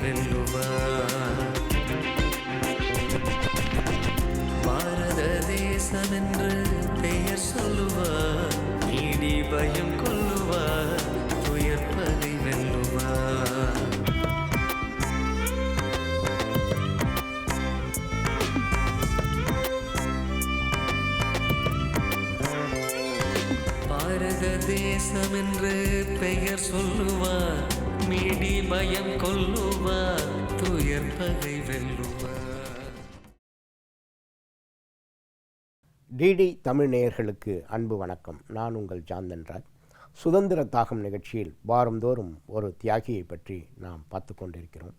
வெல்லுவார். பாரத தேசம் என்று என்று பெயர் சொல்லுவார். மீடி பயம் கொல்லுவார் துயர் பகை வெல்லுவார். டிடி தமிழ் நேயர்களுக்கு அன்பு வணக்கம். நான் உங்கள் ஜாந்தன்ராஜ் சுதந்திர தாகம் நிகழ்ச்சியில் வாரந்தோறும் ஒரு தியாகியை பற்றி நாம் பார்த்து கொண்டிருக்கிறோம்.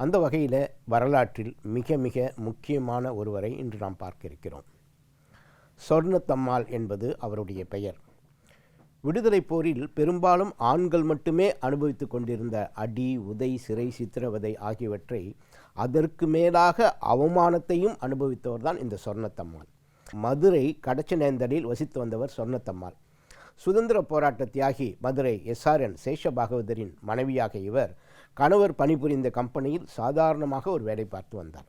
அந்த வகையில் வரலாற்றில் மிக மிக முக்கியமான ஒருவரை இன்று நாம் பார்க்க இருக்கிறோம். சொர்ணத்தம்மாள் என்பது அவருடைய பெயர். விடுதலைப் போரில் பெரும்பாலும் ஆண்கள் மட்டுமே அனுபவித்து கொண்டிருந்த அடி உதை சிறை சித்திரவதை ஆகியவற்றை அதற்கு மேலாக அவமானத்தையும் அனுபவித்தவர்தான் இந்த சொர்ணத்தம்மாள். மதுரை கடச்சநேந்தலில் வசித்து வந்தவர் சொர்ணத்தம்மாள். சுதந்திர போராட்ட தியாகி மதுரை எஸ்ஆர்என் சேஷபாகவதரின் மனைவியாக இவர் கணவர் பணிபுரிந்த கம்பெனியில் சாதாரணமாக ஒரு வேலை பார்த்து வந்தார்.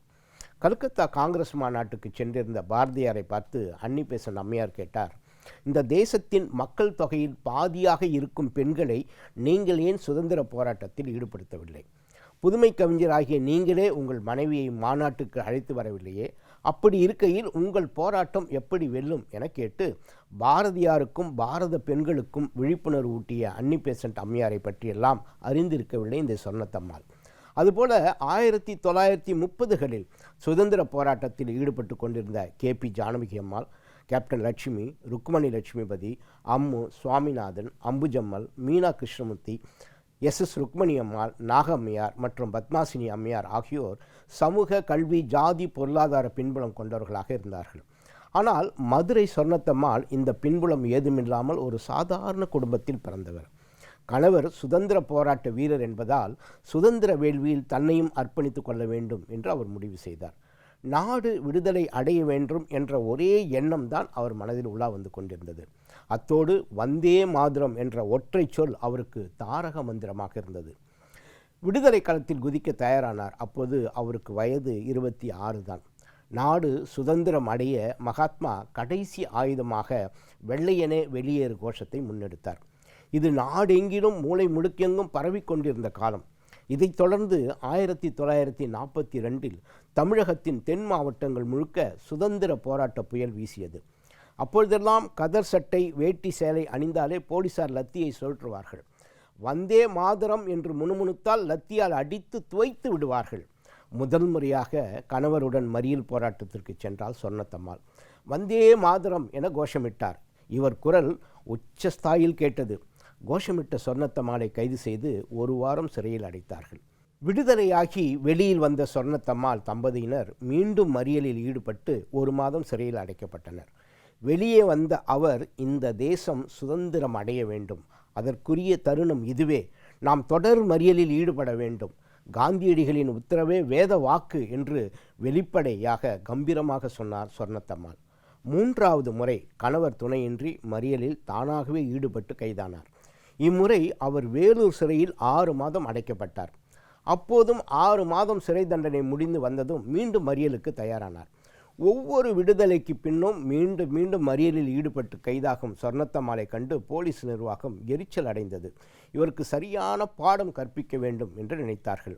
கல்கத்தா காங்கிரஸ் மாநாட்டுக்கு சென்றிருந்த பாரதியாரை பார்த்து அன்னி பேசன் அம்மையார் கேட்டார் இந்த தேசத்தின் மக்கள் தொகையில் பாதியாக இருக்கும் பெண்களை நீங்கள் ஏன் சுதந்திர போராட்டத்தில் ஈடுபடுத்தவில்லை? புதுமை கவிஞராகிய நீங்களே உங்கள் மனைவியை மாநாட்டுக்கு அழைத்து வரவில்லையே? அப்படி இருக்கையில் உங்கள் போராட்டம் எப்படி வெல்லும் என கேட்டு பாரதியாருக்கும் பாரத பெண்களுக்கும் விழிப்புணர்வு ஊட்டிய அன்னி பேசன்ட் அம்மையாரை பற்றியெல்லாம் அறிந்திருக்கவில்லை இந்த சொன்னத்தம்மாள் அதுபோல ஆயிரத்தி தொள்ளாயிரத்தி முப்பதுகளில் சுதந்திர போராட்டத்தில் ஈடுபட்டு கொண்டிருந்த K P Janaki Ammal captain Lakshmi Rukmini Lakshmipathi Ammu Swaminathan Ambujammal Meena Krishnamurthy S S Rukmini Ammal Nagammaiyar மற்றும் பத்மாசினி அம்மையார் ஆகியோர் சமூக கல்வி ஜாதி பொருளாதார பின்புலம் கொண்டவர்களாக இருந்தார்கள். ஆனால் மதுரை சொர்ணத்தம்மாள் இந்த பின்புலம் ஏதுமில்லாமல் ஒரு சாதாரண குடும்பத்தில் பிறந்தவர். கணவர் சுதந்திர போராட்ட வீரர் என்பதால் சுதந்திர வேள்வியில் தன்னையும் அர்ப்பணித்துக் கொள்ள வேண்டும் என்று அவர் முடிவு செய்தார். நாடு விடுதலை அடைய வேண்டும் என்ற ஒரே எண்ணம் தான் அவர் மனதில் உலா வந்து கொண்டிருந்தது. அத்தோடு வந்தே மாதுரம் என்ற ஒற்றை சொல் அவருக்கு தாரக மந்திரமாக இருந்தது. விடுதலை களத்தில் குதிக்க தயாரானார். அப்போது அவருக்கு வயது இருபத்தி ஆறு தான். நாடு சுதந்திரம் அடைய மகாத்மா கடைசி ஆயுதமாக வெள்ளையனே வெளியேறு கோஷத்தை முன்னெடுத்தார். இது நாடெங்கிலும் மூளை முடுக்கெங்கும் பரவிக்கொண்டிருந்த காலம். இதைத் தொடர்ந்து ஆயிரத்தி தொள்ளாயிரத்தி நாற்பத்தி ரெண்டில் தமிழகத்தின் தென் மாவட்டங்கள் முழுக்க சுதந்திர போராட்ட புயல் வீசியது. அப்பொழுதெல்லாம் கதர் சட்டை வேட்டி சேலை அணிந்தாலே போலீசார் லத்தியை சுழற்றுவார்கள். வந்தே மாதரம் என்று முணுமுணுத்தால் லத்தியால் அடித்து துவைத்து விடுவார்கள். முதல் முறையாக கணவருடன் மறியல் போராட்டத்திற்கு சென்றால் சொன்னத்தம்மாள் வந்தே மாதரம் என கோஷமிட்டார். இவர் குரல் உச்சஸ்தாயில் கேட்டது. கோஷமிட்ட சொர்ணத்தம்மாளை கைது செய்து ஒரு வாரம் சிறையில் அடைத்தார்கள். விடுதலையாகி வெளியில் வந்த சொர்ணத்தம்மாள் தம்பதியினர் மீண்டும் மறியலில் ஈடுபட்டு ஒரு மாதம் சிறையில் அடைக்கப்பட்டனர். வெளியே வந்த அவர் இந்த தேசம் சுதந்திரம் அடைய வேண்டும். அதற்குரிய தருணம் இதுவே. நாம் தொடர் மறியலில் ஈடுபட வேண்டும். காந்தியடிகளின் உத்தரவே வேத வாக்கு என்று வெளிப்படையாக கம்பீரமாக சொன்னார் சொர்ணத்தம்மாள் மூன்றாவது முறை கணவர் துணையின்றி மறியலில் தானாகவே ஈடுபட்டு கைதானார். இம்முறை அவர் வேலூர் சிறையில் ஆறு மாதம் அடைக்கப்பட்டார். அப்போதும் ஆறு மாதம் சிறை தண்டனை முடிந்து வந்ததும் மீண்டும் மறியலுக்கு தயாரானார். ஒவ்வொரு விடுதலைக்கு பின்னும் மீண்டும் மீண்டும் மறியலில் ஈடுபட்டு கைதாகும் சொர்ணத்தம்மாளை கண்டு போலீஸ் நிர்வாகம் எரிச்சல் அடைந்தது. இவருக்கு சரியான பாடம் கற்பிக்க வேண்டும் என்று நினைத்தார்கள்.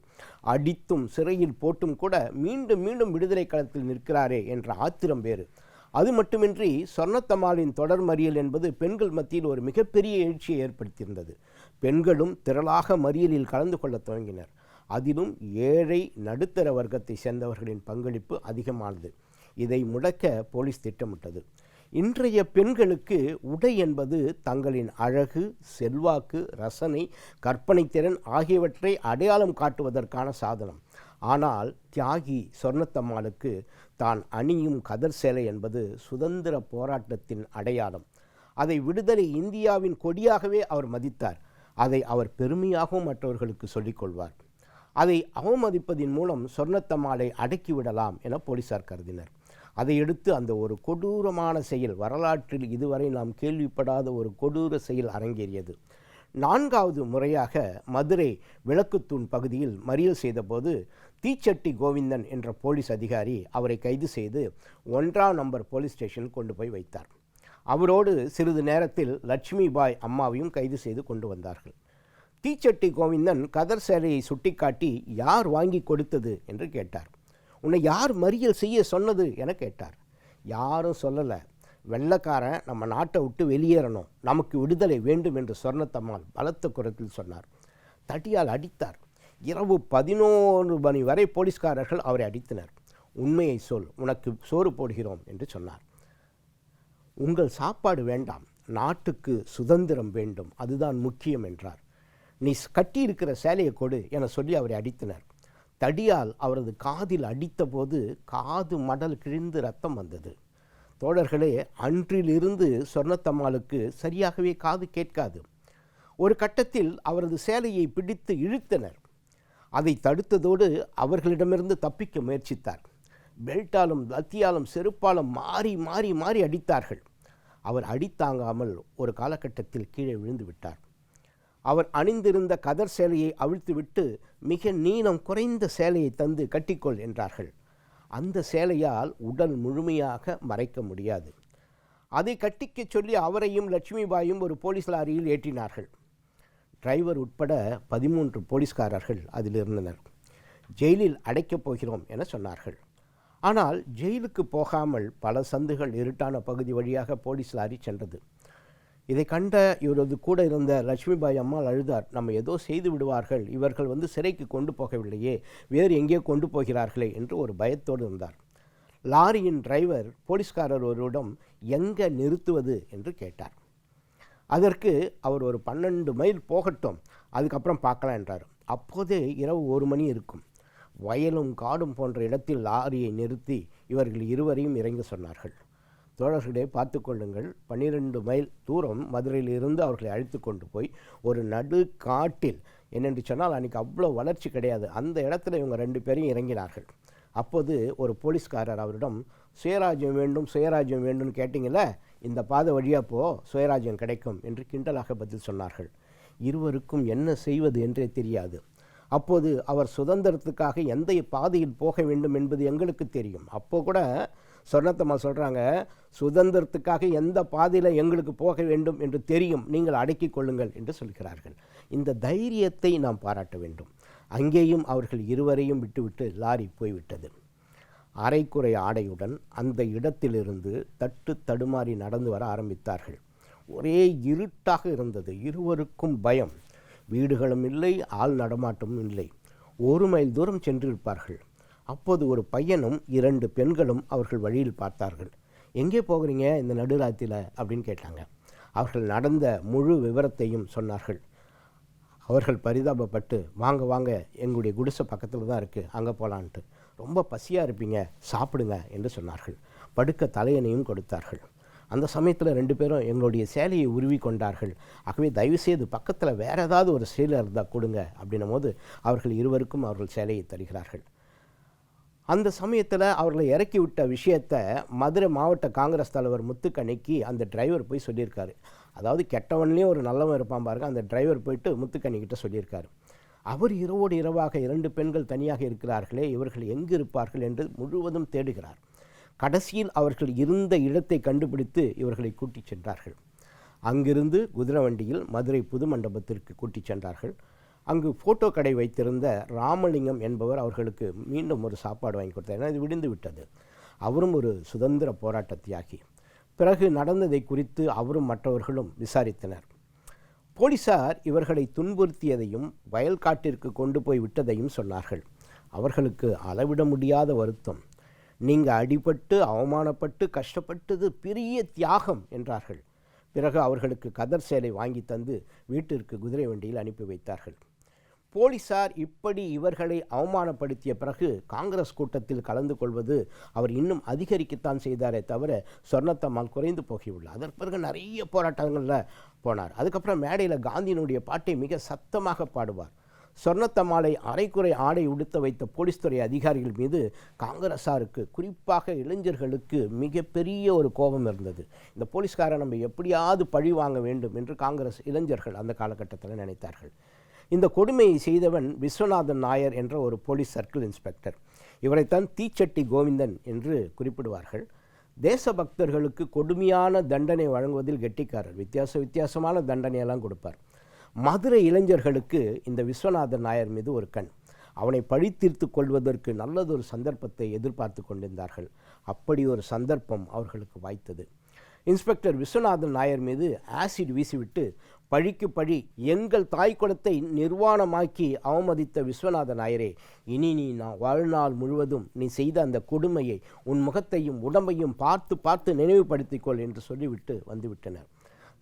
அடித்தும் சிறையில் போட்டும் கூட மீண்டும் மீண்டும் விடுதலை களத்தில் நிற்கிறாரே என்ற ஆத்திரம் வேறு. அது மட்டுமின்றி சொர்ணத்தம்மாளின் தொடர் மறியல் என்பது பெண்கள் மத்தியில் ஒரு மிகப்பெரிய எழுச்சியை ஏற்படுத்தியிருந்தது. பெண்களும் திரளாக மறியலில் கலந்து கொள்ள துவங்கினர். அதிலும் ஏழை நடுத்தர வர்க்கத்தை சேர்ந்தவர்களின் பங்களிப்பு அதிகமானது. இதை முடக்க போலீஸ் திட்டமிட்டது. இன்றைய பெண்களுக்கு உடை என்பது தங்களின் அழகு செல்வாக்கு ரசனை கற்பனைத்திறன் ஆகியவற்றை அடையாளம் காட்டுவதற்கான சாதனம். ஆனால் தியாகி சொர்ணத்தம்மாளுக்கு தான் அணியும் கதர் சேலை என்பது சுதந்திர போராட்டத்தின் அடையாளம். அதை விடுதலை இந்தியாவின் கொடியாகவே அவர் மதித்தார். அதை அவர் பெருமையாகவும் மற்றவர்களுக்கு சொல்லிக்கொள்வார் அதை அவமதிப்பதின் மூலம் சொர்ணத்தம்மாளை அடக்கிவிடலாம் என போலீசார் கருதினர். அதையடுத்து அந்த ஒரு கொடூரமான செயல் வரலாற்றில் இதுவரை நாம் கேள்விப்படாத ஒரு கொடூர செயல் அரங்கேறியது. நான்காவது முறையாக மதுரை விளக்குத்தூண் பகுதியில் மறியல் செய்தபோது தீச்சட்டி கோவிந்தன் என்ற போலீஸ் அதிகாரி அவரை கைது செய்து ஒன்றாம் நம்பர் போலீஸ் ஸ்டேஷனில் கொண்டு போய் வைத்தார். அவரோடு சிறிது நேரத்தில் லட்சுமி பாய் அம்மாவையும் கைது செய்து கொண்டு வந்தார்கள். தீச்சட்டி கோவிந்தன் கதர் சேலையை சுட்டிக்காட்டி யார் வாங்கி கொடுத்தது என்று கேட்டார். உன்னை யார் மறியல் செய்ய சொன்னது? என கேட்டார். யாரும் சொல்லலை. வெள்ளைக்காரன் நம்ம நாட்டை விட்டு வெளியேறணும். நமக்கு விடுதலை வேண்டும் என்று சொர்ணத்தம்மாள் பலத்த குரத்தில் சொன்னார். தடியால் அடித்தார். இரவு பதினோரு மணி வரை போலீஸ்காரர்கள் அவரை அடித்தனர். உண்மையை சொல் உனக்கு சோறு போடுகிறோம் என்று சொன்னார். உங்கள் சாப்பாடு வேண்டாம் நாட்டுக்கு சுதந்திரம் வேண்டும் அதுதான் முக்கியம் என்றார். நீ கட்டியிருக்கிற சேலையை கொடு என சொல்லி அவரை அடித்தனர். தடியால் அவரது காதில் அடித்தபோது காது மடல் கிழிந்து ரத்தம் வந்தது. தோழர்களே அன்றிலிருந்து சொர்ணத்தம்மாளுக்கு சரியாகவே காது கேட்காது. ஒரு கட்டத்தில் அவரது சேலையை பிடித்து இழுத்தனர். அதை தடுத்ததோடு அவர்களிடமிருந்து தப்பிக்க முயற்சித்தார். பெல்ட்டாலும் லத்தியாலும் செருப்பாலும் மாறி மாறி மாறி அடித்தார்கள். அவர் அடித்தாங்காமல் ஒரு காலகட்டத்தில் கீழே விழுந்து விட்டார் அவர் அணிந்திருந்த கதர் சேலையை அவிழ்த்துவிட்டு மிக நீளம் குறைந்த சேலையை தந்து கட்டிக்கொள் என்றார்கள். அந்த சேலையால் உடல் முழுமையாக மறைக்க முடியாது. அதை கட்டிக்கச் சொல்லி அவரையும் லட்சுமிபாயும் ஒரு போலீஸ் லாரியில் ஏற்றினார்கள். டிரைவர் உட்பட பதிமூன்று போலீஸ்காரர்கள் அதில் இருந்தனர் ஜெயிலில் அடைக்கப் போகிறோம் என சொன்னார்கள். ஆனால் ஜெயிலுக்கு போகாமல் பல சந்துகள் இருட்டான பகுதி வழியாக போலீஸ் லாரி சென்றது. இதை கண்ட இவரது கூட இருந்த லட்சுமிபாய் அம்மாள் அழுதார். நம்ம ஏதோ செய்து விடுவார்கள். இவர்கள் வந்து சிறைக்கு கொண்டு போகவில்லையே. வேறு எங்கே கொண்டு போகிறார்களே? என்று ஒரு பயத்தோடு இருந்தார். லாரியின் டிரைவர் போலீஸ்காரர் ஒருவரிடம் எங்கே நிறுத்துவது? என்று கேட்டார். அதற்கு அவர் ஒரு பன்னெண்டு மைல் போகட்டும் அதுக்கப்புறம் பார்க்கலாம் என்றார். அப்போதே இரவு ஒரு மணி இருக்கும். வயலும் காடும் போன்ற இடத்தில் லாரியை நிறுத்தி இவர்கள் இருவரையும் இறங்க சொன்னார்கள். தோழர்களே பார்த்து கொள்ளுங்கள். பன்னிரெண்டு மைல் தூரம் மதுரையில் இருந்து அவர்களை அழைத்து கொண்டு போய் ஒரு நடு காட்டில் என்னென்று சொன்னால் அன்றைக்கி அவ்வளோ வளர்ச்சி கிடையாது. அந்த இடத்துல இவங்க ரெண்டு பேரையும் இறங்கினார்கள். அப்போது ஒரு போலீஸ்காரர் அவரிடம் சுயராஜ்யம் வேண்டும் சுயராஜ்யம் வேண்டும்னு கேட்டிங்கள இந்த பாதை வழியாக போ சுயராஜ்யம் கிடைக்கும் என்று கிண்டலாக பதில் சொன்னார்கள். இருவருக்கும் என்ன செய்வது என்றே தெரியாது. அப்போது அவர் சுதந்திரத்துக்காக எந்த பாதையில் போக வேண்டும் என்பது எங்களுக்கு தெரியும். அப்போ கூட சொர்ணத்தம்மா சொல்கிறாங்க சுதந்திரத்துக்காக எந்த பாதையில் எங்களுக்கு போக வேண்டும் என்று தெரியும். நீங்கள் அடக்கிக் கொள்ளுங்கள் என்று சொல்கிறார்கள். இந்த தைரியத்தை நாம் பாராட்ட வேண்டும். அங்கேயும் அவர்கள் இருவரையும் விட்டுவிட்டு லாரி போய்விட்டது. அரைக்குறை ஆடையுடன் அந்த இடத்திலிருந்து தட்டு தடுமாறி நடந்து வர ஆரம்பித்தார்கள். ஒரே இருட்டாக இருந்தது. இருவருக்கும் பயம். வீடுகளும் இல்லை ஆள் நடமாட்டமும் இல்லை. ஒரு மைல் தூரம் சென்றிருப்பார்கள். அப்போது ஒரு பையனும் இரண்டு பெண்களும் அவர்கள் வழியில் பார்த்தார்கள். எங்கே போகிறீங்க இந்த நடுராத்தியில் அப்படின்னு கேட்டாங்க. அவர்கள் நடந்த முழு விவரத்தையும் சொன்னார்கள். அவர்கள் பரிதாபப்பட்டு வாங்க வாங்க எங்களுடைய குடிசை பக்கத்தில் தான் இருக்குது அங்கே போகலான்ட்டு ரொம்ப பசியாக இருப்பீங்க சாப்பிடுங்க என்று சொன்னார்கள். படுக்க தலையணையும் கொடுத்தார்கள். அந்த சமயத்தில் ரெண்டு பேரும் எங்களுடைய சேலையை உருவி கொண்டார்கள். ஆகவே தயவுசெய்து பக்கத்தில் வேறு ஏதாவது ஒரு சேலை இருந்தால் கொடுங்க அப்படின்னும் போது அவர்கள் இருவருக்கும் அவர்கள் சேலையை தருகிறார்கள். அந்த சமயத்தில் அவர்களை இறக்கி விட்ட விஷயத்தை மதுரை மாவட்ட காங்கிரஸ் தலைவர் முத்துக்கணிக்கு அந்த டிரைவர் போய் சொல்லியிருக்காரு. அதாவது கெட்டவன்லேயும் ஒரு நல்லவன் இருப்பான் பாருங்க. அந்த டிரைவர் போயிட்டு முத்துக்கண்ணிக்கிட்ட சொல்லியிருக்காரு. அவர் இரவோடு இரவாக இரண்டு பெண்கள் தனியாக இருக்கிறார்களே இவர்கள் எங்கு இருப்பார்கள் என்று முழுவதும் தேடுகிறார். கடைசியில் அவர்கள் இருந்த இடத்தை கண்டுபிடித்து இவர்களை கூட்டிச் சென்றார்கள். அங்கிருந்து குதிரை வண்டியில் மதுரை புது மண்டபத்திற்கு கூட்டிச் சென்றார்கள். அங்கு ஃபோட்டோ கடை வைத்திருந்த ராமலிங்கம் என்பவர் அவர்களுக்கு மீண்டும் ஒரு சாப்பாடு வாங்கி கொடுத்தார். ஏன்னா இது விடிந்து விட்டது. அவரும் ஒரு சுதந்திர போராட்ட தியாகி. பிறகு நடந்ததை குறித்து அவரும் மற்றவர்களும் விசாரித்தனர். போலீசார் இவர்களை துன்புறுத்தியதையும் வயல்காட்டிற்கு கொண்டு போய் விட்டதையும் சொன்னார்கள். அவர்களுக்கு அளவிட முடியாத வருத்தம். நீங்கள் அடிபட்டு அவமானப்பட்டு கஷ்டப்பட்டது பெரிய தியாகம் என்றார்கள். பிறகு அவர்களுக்கு கதர் சேலை வாங்கி தந்து வீட்டிற்கு குதிரை வண்டியில் அனுப்பி வைத்தார்கள். போலீசார் இப்படி இவர்களை அவமானப்படுத்திய பிறகு காங்கிரஸ் கூட்டத்தில் கலந்து கொள்வது அவர் இன்னும் அதிகரிக்கத்தான் செய்தாரே தவிர சொர்ணத்தம்மாள் குறைந்து போகியுள்ளார். அதற்கு பிறகு நிறைய போராட்டங்களில் போனார். அதுக்கப்புறம் மேடையில் காந்தியினுடைய பாட்டை மிக சத்தமாக பாடுவார். சொர்ணத்தம்மாளை அரைக்குறை ஆடை உடுத்த வைத்த போலீஸ் துறை அதிகாரிகள் மீது காங்கிரஸாருக்கு குறிப்பாக இளைஞர்களுக்கு மிகப்பெரிய ஒரு கோபம் இருந்தது. இந்த போலீஸ்காரை நம்ம எப்படியாவது பழி வாங்க வேண்டும் என்று காங்கிரஸ் இளைஞர்கள் அந்த காலகட்டத்தில் நினைத்தார்கள். இந்த கொடுமையை செய்தவன் விஸ்வநாதன் நாயர் என்ற ஒரு போலீஸ் சர்க்கிள் இன்ஸ்பெக்டர். இவரைத்தான் தீச்சட்டி கோவிந்தன் என்று குறிப்பிடுவார்கள். தேசபக்தர்களுக்கு கொடுமையான தண்டனை வழங்குவதில் கெட்டிக்காரர். வித்தியாச வித்தியாசமான தண்டனையெல்லாம் கொடுப்பார். மதுரை இளைஞர்களுக்கு இந்த விஸ்வநாதன் நாயர் மீது ஒரு கண். அவனை பழித்தீர்த்து கொள்வதற்கு நல்லதொரு சந்தர்ப்பத்தை எதிர்பார்த்து கொண்டிருந்தார்கள். அப்படி ஒரு சந்தர்ப்பம் அவர்களுக்கு வாய்த்தது. இன்ஸ்பெக்டர் விஸ்வநாதன் நாயர் மீது ஆசிட் வீசிவிட்டு பழிக்கு பழி எங்கள் தாய்க்குளத்தை நிர்வாணமாக்கி அவமதித்த விஸ்வநாத நாயரே இனி நீ நான் வாழ்நாள் முழுவதும் நீ செய்த அந்த கொடுமையை உன் முகத்தையும் உடம்பையும் பார்த்து பார்த்து நினைவுபடுத்திக்கொள் என்று சொல்லிவிட்டு வந்துவிட்டனர்.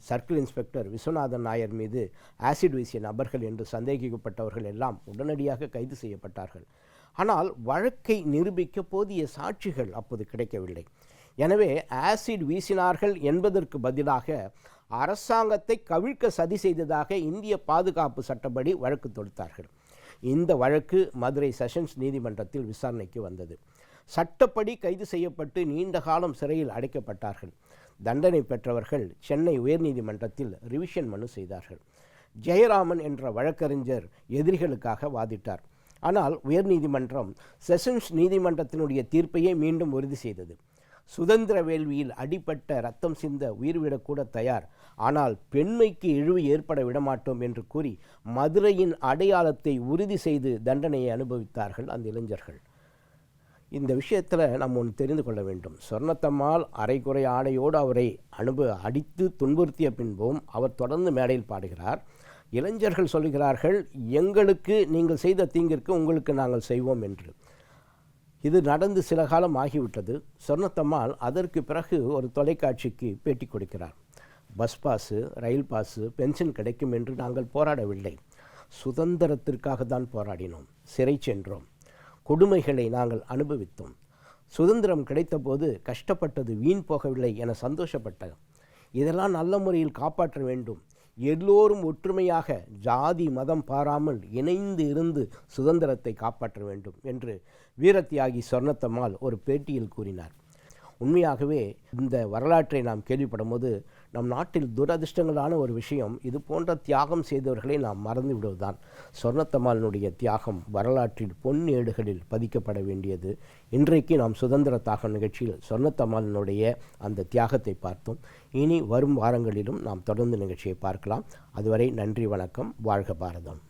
Circle inspector Viswanathan Nair acid acid வீசிய நபர்கள் என்று சந்தேகிக்கப்பட்டவர்கள் எல்லாம் உடனடியாக கைது செய்யப்பட்டார்கள். ஆனால் வழக்கை நிரூபிக்க போதிய சாட்சிகள் அப்போது கிடைக்கவில்லை. எனவே ஆசிட் வீசினார்கள் என்பதற்கு பதிலாக அரசாங்கத்தை கவிழ்க்க சதி செய்ததாக இந்திய பாதுகாப்பு சட்டப்படி வழக்கு தொடுத்தார்கள். இந்த வழக்கு மதுரை செஷன்ஸ் நீதிமன்றத்தில் விசாரணைக்கு வந்தது. சட்டப்படி கைது செய்யப்பட்டு நீண்ட காலம் சிறையில் அடைக்கப்பட்டார்கள். தண்டனை பெற்றவர்கள் சென்னை உயர்நீதிமன்றத்தில் ரிவிஷன் மனு செய்தார்கள். ஜெயராமன் என்ற வழக்கறிஞர் எதிரிகளுக்காக வாதிட்டார். ஆனால் உயர்நீதிமன்றம் செஷன்ஸ் நீதிமன்றத்தினுடைய தீர்ப்பையே மீண்டும் உறுதி செய்தது. சுதந்திர வேள்வியில் அடிபட்ட ரத்தம் சிந்த உயிர்விடக்கூட தயார். ஆனால் பெண்மைக்கு இழிவு ஏற்பட விடமாட்டோம் என்று கூறி மதுரையின் அடையாளத்தை உறுதி செய்து தண்டனையை அனுபவித்தார்கள் அந்த இளைஞர்கள். இந்த விஷயத்தில் நம்ம ஒன்று தெரிந்து கொள்ள வேண்டும். சொர்ணத்தம்மாள் அரைக்குறை ஆடையோடு அவரை அனுப அடித்து துன்புறுத்திய பின்பும் அவர் தொடர்ந்து மேடையில் பாடுகிறார். இளைஞர்கள் சொல்கிறார்கள் எங்களுக்கு நீங்கள் செய்த தீங்கிற்கு உங்களுக்கு நாங்கள் செய்வோம் என்று. இது நடந்து சில காலம் ஆகிவிட்டது. சொர்ணத்தம்மாள் அதற்கு பிறகு ஒரு தொலைக்காட்சிக்கு பேட்டி கொடுக்கிறார். பஸ் பாஸு ரயில் பாஸு பென்ஷன் கிடைக்கும் என்று நாங்கள் போராடவில்லை. சுதந்திரத்திற்காக தான் போராடினோம். சிறை சென்றோம். கொடுமைகளை நாங்கள் அனுபவித்தோம். சுதந்திரம் கிடைத்தபோது கஷ்டப்பட்டது வீண் போகவில்லை என சந்தோஷப்பட்டது இதெல்லாம் நல்ல முறையில் காப்பாற்ற வேண்டும். எல்லோரும் ஒற்றுமையாக ஜாதி மதம் பாராமல் இணைந்து இருந்து சுதந்திரத்தை காப்பாற்ற வேண்டும் என்று வீரத்தியாகி சொர்ணத்தம்மாள் ஒரு பேட்டியில் கூறினார். உண்மையாகவே இந்த வரலாற்றை நாம் கேள்விப்படும் போது நம் நாட்டில் துரதிர்ஷ்டங்களான ஒரு விஷயம் இது போன்ற தியாகம் செய்தவர்களை நாம் மறந்து விடுவதுதான். சொர்ணத்தம்மாளினுடைய தியாகம் வரலாற்றில் பொன் ஏடுகளில் பதிக்கப்பட வேண்டியது. இன்றைக்கு நாம் சுதந்திர தாகம் நிகழ்ச்சியில் சொர்ணத்தம்மாளினுடைய அந்த தியாகத்தை பார்த்தோம். இனி வரும் வாரங்களிலும் நாம் தொடர்ந்து நிகழ்ச்சியை பார்க்கலாம். அதுவரை நன்றி வணக்கம் வாழ்க பாரதம்.